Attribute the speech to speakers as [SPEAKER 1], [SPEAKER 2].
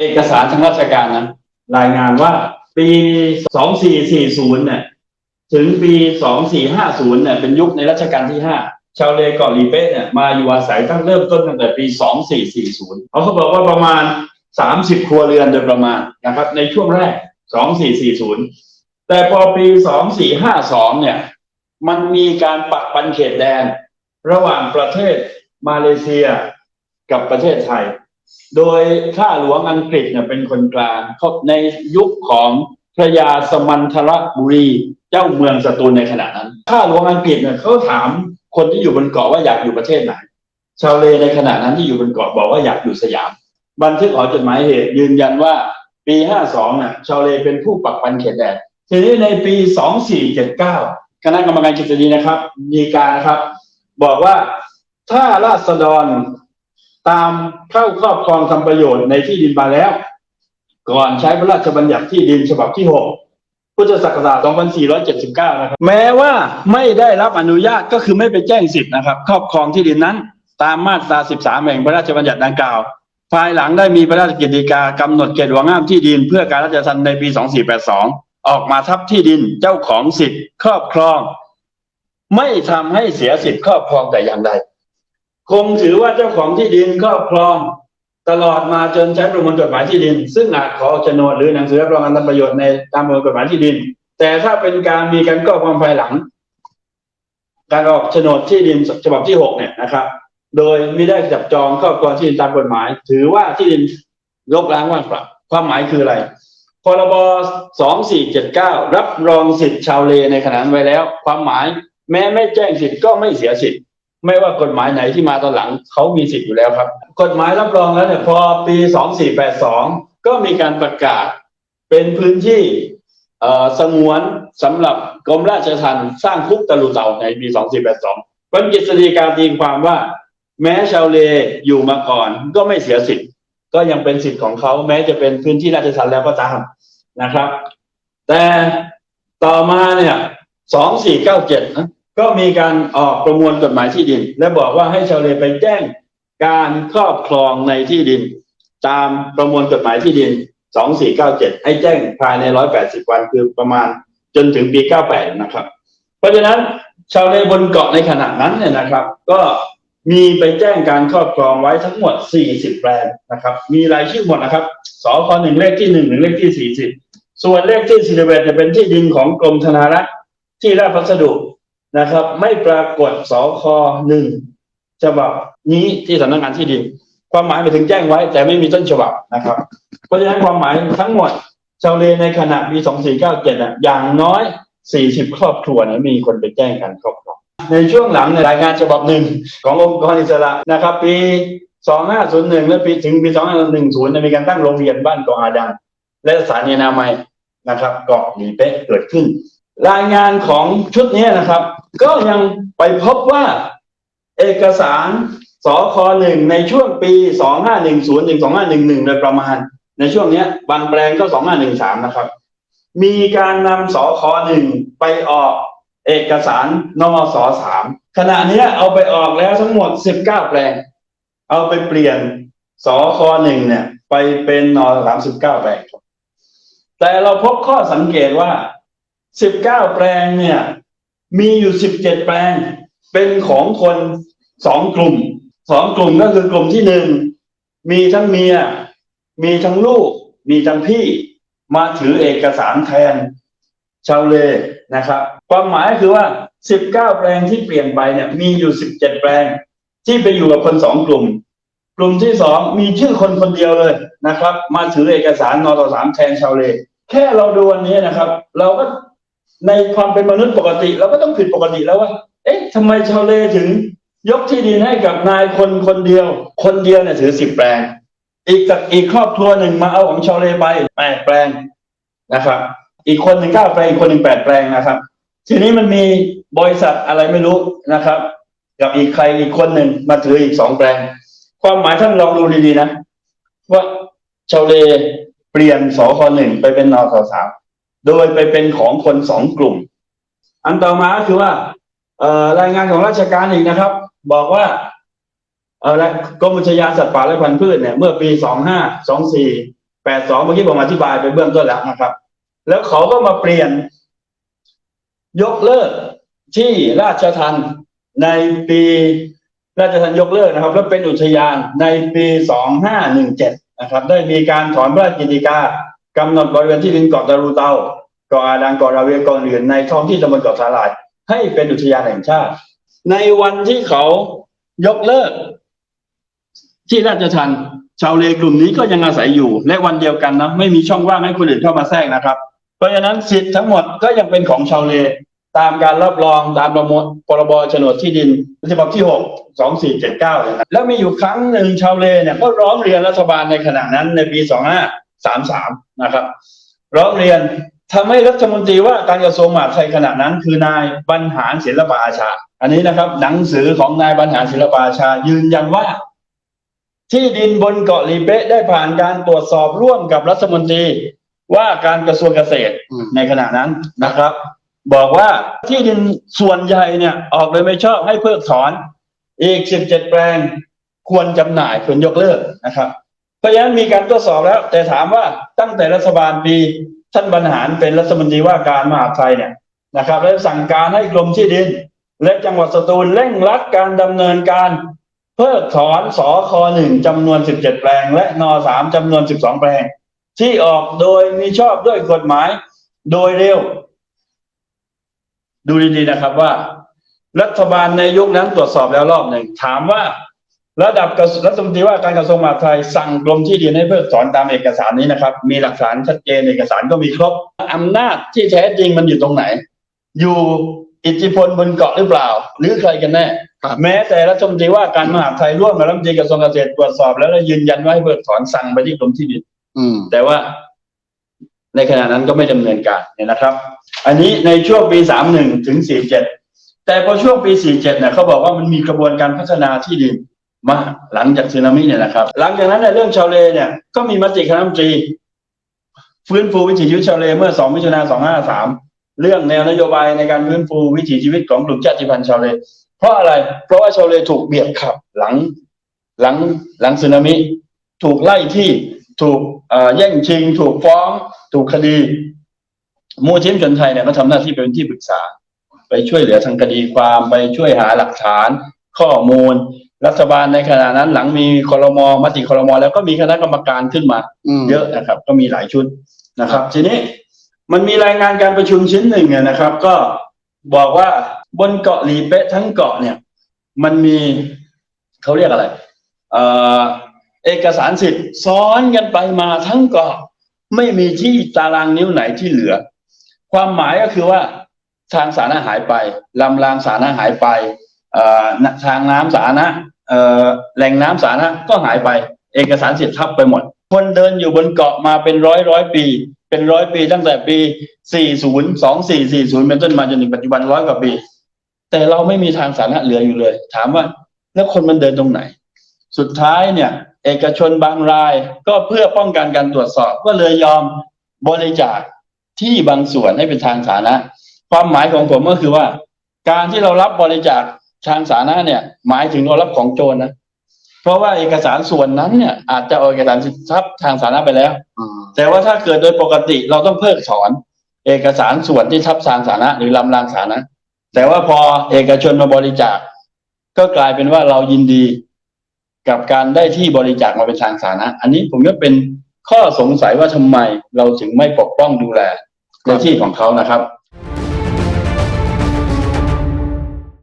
[SPEAKER 1] เอกสารทางราชการนั้น รายงานว่าปี 2440 เนี่ย ถึงปี 2450 เนี่ย เป็นยุคในรัชกาลที่ 5 ชาวเลเกาะลีเป้เนี่ย มาอยู่อาศัยตั้งเริ่มต้นตั้งแต่ปี 2440เขาเขาบอกว่าประมาณ 30 ครัวเรือนโดยประมาณนะครับ ในช่วงแรก 2440 แต่พอปี 2452 เนี่ย มันมีการปักปันเขตแดน ระหว่างประเทศมาเลเซียกับประเทศไทย โดยข้าหลวงอังกฤษเนี่ยเป็นคนกลางเขาในยุคของพระยาสมันทรบุรีเจ้าเมืองสตูลในขณะนั้น ข้าหลวงอังกฤษเนี่ยเขาถามคนที่อยู่บนเกาะว่าอยากอยู่ประเทศไหน ชาวเลในขณะนั้นที่อยู่บนเกาะบอกว่าอยากอยู่สยาม บันทึกออกจดหมายเหตุยืนยันว่าปี52น่ะชาวเลเป็นผู้ปักปันเขตแดนทีนี้ในปี 2479 คณะกรรมการกฤษฎีนะครับมีการนะครับ บอกว่าถ้าราษฎร ตามเข้าครอบครองทำประโยชน์ในที่ดินมาแล้ว ก่อนใช้พระราชบัญญัติที่ดินฉบับที่6พุทธศักราช2479 นะครับ แม้ว่าไม่ได้รับอนุญาตก็คือไม่ไปแจ้งสิทธิ์นะครับ ครอบครองที่ดินนั้น ตามมาตรา 13 แห่งพระราชบัญญัติดังกล่าว ภายหลังได้มีพระราชกฤษฎีกากำหนดเขตหัวงามที่ดิน เพื่อการราชทันในปี 2482 ออกมาทับที่ดินเจ้าของสิทธิ์ครอบครอง ไม่ทำให้เสียสิทธิ์ครอบครองแต่อย่างใด คงถือว่าเจ้าของที่ดินครอบครองตลอดมาจนใช้ประมวลกฎหมายที่ดิน ซึ่งอาจขอโฉนดหรือหนังสือรับรองการทำประโยชน์ในตามประมวลกฎหมายที่ดิน แต่ถ้าเป็นการมีการครอครองภายหลัง การออกโฉนดที่ดินฉบับที่หกเนี่ยนะครับ โดยไม่ได้จับจองครอบครองที่ดินตามกฎหมาย ถือว่าที่ดินลกล้างว่างเปล่าความหมายคืออะไรพรบ2479 รับรองสิทธิ์ชาวเลในขณะนั้นไว้แล้ว ความหมายแม้ไม่แจ้งสิทธิ์ก็ไม่เสียสิทธิ์ ไม่ว่ากฎหมายไหนที่มาตอนหลังเขามีสิทธิ์อยู่แล้วครับ กฎหมายรับรองแล้วเนี่ยพอปี 2482 ก็มีการประกาศเป็นพื้นที่สงวนสำหรับกรมราชทัณฑ์สร้างคุกตะลุเต่าในปี 2482เป็นกฤษฎีกาตีความว่า แม้ชาวเลอยู่มาก่อนก็ไม่เสียสิทธิ์ ก็ยังเป็นสิทธิ์ของเขาแม้จะเป็นพื้นที่ราชทัณฑ์แล้วก็ตามนะครับ แต่ต่อมาเนี่ย 2497นะ ก็มีการออกประมวลกฎหมายที่ดิน และบอกว่าให้ชาวเลไปแจ้งการครอบครองในที่ดิน ตามประมวลกฎหมายที่ดิน 2497 ให้แจ้งภายใน 180 วันคือประมาณจนถึงปี 98 นะครับ เพราะฉะนั้นชาวเลบนเกาะในขณะนั้นเนี่ยนะครับ ก็มีไปแจ้งการครอบครองไว้ทั้งหมด 40 แปลงนะครับ มีรายชื่อหมดนะครับสคหนึ่งเลขที่หนึ่งถึงเลขที่40ส่วนเลขที่41จะเป็นที่ดินของกรมธนารักษ์ที่ราชพัสดุ นะครับ ไม่ปรากฏสคหนึ่งฉบับนี้ที่สำนักงานที่ดิน ความหมายไปถึงแจ้งไว้ แต่ไม่มีต้นฉบับนะครับ เพราะฉะนั้นความหมายทั้งหมด ชาวเลในขณะปี 2497อะอย่างน้อย 40 ครอบครัวเนี่ยมีคนไปแจ้งการครอบครองในช่วงหลังในรายงานฉบับหนึ่งขององค์กรอิสระนะครับ ปี 2501 และปีถึงปี 2510นี่ยมีการตั้งโรงเรียนบ้านเกาะอาดัง และสถานีนามัยนะครับเกาะหลีเป๊ะเกิดขึ้น รายงานของชุดนี้นะครับ ก็ยังไปพบว่าเอกสารสคหนึ่งในช่วงปี2510ถึง2511โดยประมาณ ในช่วงเนี้ยบางแปลงก็2513นะครับ มีการนำสคหนึ่งไปออกเอกสารนอสสามขณะนี้เอาไปออกแล้วทั้งหมด19แปลง เอาไปเปลี่ยนสคหนึ่งเนี่ย ไปเป็นนอสามสิบเก้าแปลง แต่เราพบข้อสังเกตว่า19แปลงเนี่ย มีอยู่17แปลง เป็นของคนสองกลุ่มสองกลุ่มก็คือกลุ่มที่หนึ่งมีทั้งเมีย มีทั้งลูก มีทั้งพี่มาถือเอกสารแทน ชาวเลนะครับ ความหมายคือว่า19แปลงที่เปลี่ยนไปเนี่ย มีอยู่17แปลง ที่ไปอยู่กับคนสองกลุ่ม กลุ่มที่สองมีชื่อคนคนเดียวเลยนะครับ มาถือเอกสารนอตสามแทนชาวเล แค่เราดูวันนี้นะครับ เราก็ ในความเป็นมนุษย์ปกติเราก็ต้องผิดปกติแล้วว่า เอ๊ะทำไมชาวเลถึง ยกที่ดินให้กับนายคนคนเดียว คนเดียวเนี่ยถือสิบแปลง อีกจากอีกครอบครัวหนึ่งมาเอาของชาวเลไปแปดแปลงนะครับ อีกคนหนึ่งเก้าแปลงอีกคนหนึ่งแปดแปลงนะครับ ทีนี้มันมีบริษัทอะไรไม่รู้นะครับ กับอีกใครอีกคนหนึ่งมาถืออีกสองแปลง ความหมายท่านลองดูดีๆนะ ว่าชาวเลเปลี่ยนสคหนึ่งไปเป็นนสสาม โดยไปเป็นของคนสองกลุ่ม อันต่อมาก็คือว่า เอ่อรายงานของราชการอีกนะครับ บอกว่า เอ่อและกรมอุทยานสัตว์ป่าและพันธุ์พืชเนี่ยเมื่อปีสองห้าสองสี่แปดสองเมื่อกี้ผมอธิบายไปเบื้องต้นแล้วนะครับ แล้วเขาก็มาเปลี่ยน ยกเลิกที่ราชทันในปีราชทันยกเลิกนะครับ แล้วเป็นอุทยานในปีสองห้าหนึ่งเจ็ดนะครับ ได้มีการถอนพระราชกิจกา กำหนดบริเวณที่ดินเกาะตะรูเตาเกาะอาดังเกาะราเวียเกาะอื่นในท้องที่ตำบลเกาะสาหร่าย ให้เป็นอุทยานแห่งชาติ ในวันที่เขายกเลิก ที่ราชทันชาวเลกลุ่มนี้ก็ยังอาศัยอยู่และวันเดียวกันนะไม่มีช่องว่างให้คนอื่นเข้ามาแทรกนะครับ เพราะฉะนั้นสิทธิ์ทั้งหมดก็ยังเป็นของชาวเลตามการรับรองตามประมวลพรบโฉนดที่ดินฉบับที่หกสองสี่เจ็ดเก้าเนี่ยนะแล้วมีอยู่ครั้งหนึ่งชาวเลเนี่ยก็ร้องเรียนรัฐบาลในขณะนั้นในปีสองห้า สามสามนะครับร้องเรียนทำให้รัฐมนตรีว่าการกระทรวงมหาดไทยขณะนั้น คือนายบรรหารศิลปอาชา อันนี้นะครับ หนังสือของนายบรรหารศิลปอาชา ยืนยันว่า ที่ดินบนเกาะลีเป๊ะได้ผ่านการตรวจสอบร่วมกับรัฐมนตรีว่าการกระทรวงเกษตร
[SPEAKER 2] อืม
[SPEAKER 1] ในขณะนั้นนะครับ บอกว่าที่ดินส่วนใหญ่เนี่ย ออกโดยไม่ชอบให้เพิกถอน อีก 17 แปลงควรจำหน่ายควรยกเลิกนะครับ เพราะฉะนั้นมีการตรวจสอบแล้ว แต่ถามว่าตั้งแต่รัฐบาลปีท่านบรรหารเป็นรัฐมนตรีว่าการมหาดไทยเนี่ยนะครับและสั่งการให้กรมที่ดิน และจังหวัดสตูลเร่งรัดการดำเนินการเพิกถอนสคหนึ่งจำนวน 17 แปลง และนสามจำนวน 12 แปลง ที่ออกโดยมีชอบด้วยกฎหมายโดยเร็ว ดูดีๆนะครับว่า รัฐบาลในยุคนั้นตรวจสอบแล้วรอบหนึ่งถามว่า ระดับกระทรวงรัฐมนตรีว่าการกระทรวงมหาดไทยสั่งกรมที่ดินให้เพิกถอนตามเอกสารนี้นะครับ มีหลักฐานชัดเจนเอกสารก็มีครบอำนาจที่แท้จริงมันอยู่ตรงไหน อยู่อิทธิพลบนเกาะหรือเปล่า หรือใครกันแน่
[SPEAKER 2] ครับ
[SPEAKER 1] แม้แต่รัฐมนตรีว่าการมหาดไทยร่วมกับรัฐมนตรีกระทรวงเกษตรตรวจสอบ แล้วและยืนยันว่าให้เพิกถอนสั่งไปที่กรมที่ดิน
[SPEAKER 2] อืม
[SPEAKER 1] แต่ว่า ในขณะนั้นก็ไม่ดำเนินการเนี่ยนะครับ อันนี้ในช่วงปีสามหนึ่งถึงสี่เจ็ดแต่พอช่วงปีสี่เจ็ดเนี่ยเขาบอกว่ามันมีกระบวนการพัฒนาที่ดิน มากหลังจากสึนามิเนี่ยนะครับ หลังจากนั้นในเรื่องชาวเลเนี่ยก็มีมติคณะรัฐมนตรี ฟื้นฟูวิถีชีวิตชาวเลเมื่อสองมิถุนาสองห้าสามเรื่องแนวนโยบายในการฟื้นฟูวิถีชีวิตของกลุ่มชาติพันธุ์ชาวเล เพราะอะไร เพราะว่าชาวเลถูกเบียดขับหลังหลังหลังสึนามิ ถูกไล่ที่ถูกแย่งชิง ถูกฟ้อง ถูกคดีมูทีมชนไทยเนี่ยก็ทำหน้าที่เป็นที่ปรึกษา ไปช่วยเหลือทางคดีความไปช่วยหาหลักฐาน ข้อมูล รัฐบาลในขณะนั้นหลังมีคอรมอมติคอรมอแล้วก็มีคณะกรรมการขึ้นมา
[SPEAKER 2] อืม
[SPEAKER 1] เยอะนะครับ ก็มีหลายชุดนะครับ ทีนี้มันมีรายงานการประชุมชิ้นหนึ่งอะนะครับ ก็บอกว่าบนเกาะหลีเป๊ะทั้งเกาะเนี่ย มันมีเขาเรียกอะไรเอ่อเอกสารสิทธิ์ซ้อนกันไปมาทั้งเกาะไม่มีที่ตารางนิ้วไหนที่เหลือ ความหมายก็คือว่าทางสาธารณะหายไปลำรางสาธารณะหายไปเอ่อทางน้ำสาธารณะเอ่อ แหล่งน้ำสาธารณะก็หายไป เอกสารสิทธิ์ทับไปหมด คนเดินอยู่บนเกาะมาเป็นร้อยร้อยปี เป็นร้อยปีตั้งแต่ปี 40 2440 เป็นต้นมาจนถึงปัจจุบันร้อยกว่าปี แต่เราไม่มีทางสาธารณะเหลืออยู่เลย ถามว่าแล้วคนมันเดินตรงไหน สุดท้ายเนี่ย เอกชนบางรายก็เพื่อป้องกันการตรวจสอบก็เลยยอมบริจาคที่บางส่วนให้เป็นทางสาธารณะความหมายของผมก็คือว่า การที่เรารับบริจาค ทางสาธารณะเนี่ย หมายถึงเรารับของโจรนะเพราะว่าเอกสารส่วนนั้นเนี่ย อาจจะเอาเอกสารสิทธิทรัพย์ทางสาธารณะไปแล้ว
[SPEAKER 2] อ่า
[SPEAKER 1] แต่ว่าถ้าเกิดโดยปกติเราต้องเพิกถอน เอกสารส่วนที่ทับทางสาธารณะหรือลำรางสาธารณะแต่ว่าพอเอกชนมาบริจาค ก็กลายเป็นว่าเรายินดีกับการได้ที่บริจาคมาเป็นทางสาธารณะอันนี้ผมก็เป็นข้อสงสัยว่าทำไมเราถึงไม่ปกป้องดูแลในที่ของเขานะครับ